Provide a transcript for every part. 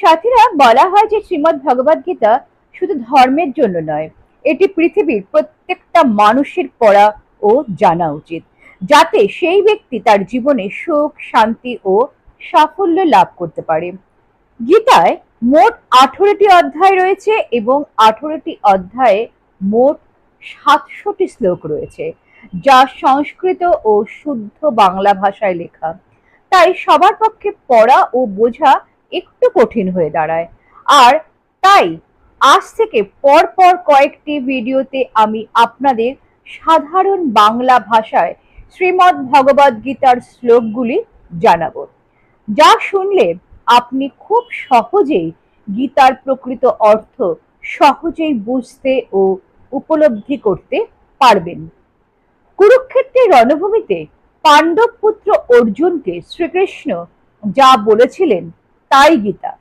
সাথীরা বলা হয় যে শ্রীমদ্ ভগবদ গীতা শুধু ধর্মের জন্য নয়, এটি পৃথিবীর প্রত্যেকটা মানুষের পড়া ও জানা উচিত, যাতে সেই ব্যক্তি তার জীবনে সুখ, শান্তি ও সাফল্য লাভ করতে পারে। গীতায় মোট আঠেরোটি অধ্যায় রয়েছে এবং আঠেরোটি অধ্যায়ে মোট সাতশোটি শ্লোক রয়েছে, যা সংস্কৃত ও শুদ্ধ বাংলা ভাষায় লেখা। তাই সবার পক্ষে পড়া ও বোঝা একটু কঠিন হয়ে দাঁড়ায়। আর তাই আজ থেকে পরপর কয়েকটি ভিডিওতে আমি আপনাদের সাধারণ বাংলা ভাষায় শ্রীমদ্ ভগবদ গীতার শ্লোকগুলি জানাব। যা শুনলে আপনি খুব সহজেই গীতার প্রকৃত অর্থ সহজেই বুঝতে ও উপলব্ধি করতে পারবেন। কুরুক্ষেত্রের রণভূমিতে পাণ্ডব পুত্র অর্জুনকে শ্রীকৃষ্ণ যা বলেছিলেন তাই গীতা।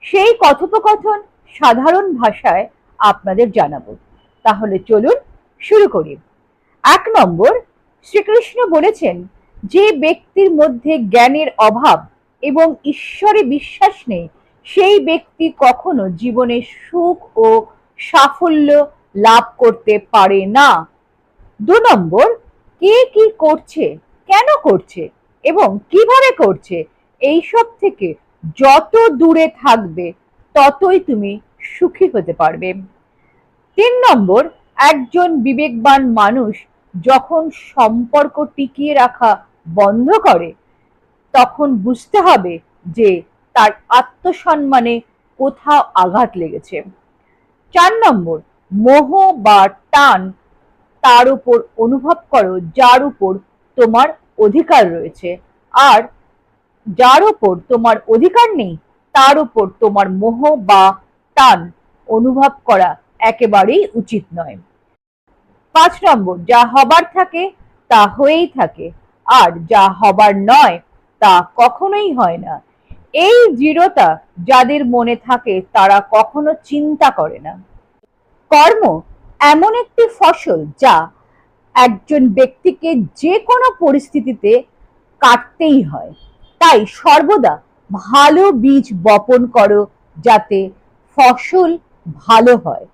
সেই কথোপকথন সাধারণ ভাষায় আপনাদের জানাব। তাহলে চলুন শুরু করি। এক নম্বর, শ্রীকৃষ্ণ বলেছেন, যে ব্যক্তির মধ্যে জ্ঞানের অভাব এবং ঈশ্বরে বিশ্বাস নেই, সেই ব্যক্তি কখনো জীবনে সুখ ও সাফল্য লাভ করতে পারে না। দু নম্বর, কে কি করছে, কেন করছে এবং কীভাবে করছে, এইসব থেকে যত দূরে থাকবে, ততই তুমি সুখী হতে পারবে। তিন নম্বর, একজন বিবেকবান মানুষ যখন সম্পর্ক টিকিয়ে রাখা বন্ধ করে, তখন বুঝতে হবে যে তার আত্মসম্মানে কোথাও আঘাত লেগেছে। চার নম্বর, মোহ বা টান তার উপর অনুভব করো, যার উপর তোমার অধিকার রয়েছে। আর যার উপর তোমার অধিকার নেই, তার উপর তোমার মোহ বা টান অনুভব করা একেবারেই উচিত নয়। পাঁচ নম্বর, যা হবার থাকে তা হয়েই থাকে, আর যা হবার নয় তা কখনোই হয় না। এই দৃঢ়তা যাদের মনে থাকে তারা কখনো চিন্তা করে না। কর্ম এমন একটি ফসল যা একজন ব্যক্তিকে যে কোনো পরিস্থিতিতে কাটতেই হয়। তাই সর্বদা ভালো বীজ বপন করো যাতে ফসল ভালো হয়।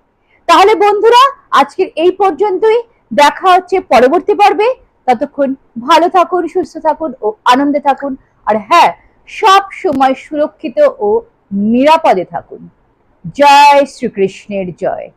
তাহলে বন্ধুরা, আজকের এই পর্যন্তই। দেখা হচ্ছে পরবর্তী পর্বে। ততক্ষণ ভালো থাকুন, সুস্থ থাকুন ও আনন্দে থাকুন। আর হ্যাঁ সব সময় সুরক্ষিত ও নিরাপদে থাকুন। জয় শ্রীকৃষ্ণের জয়।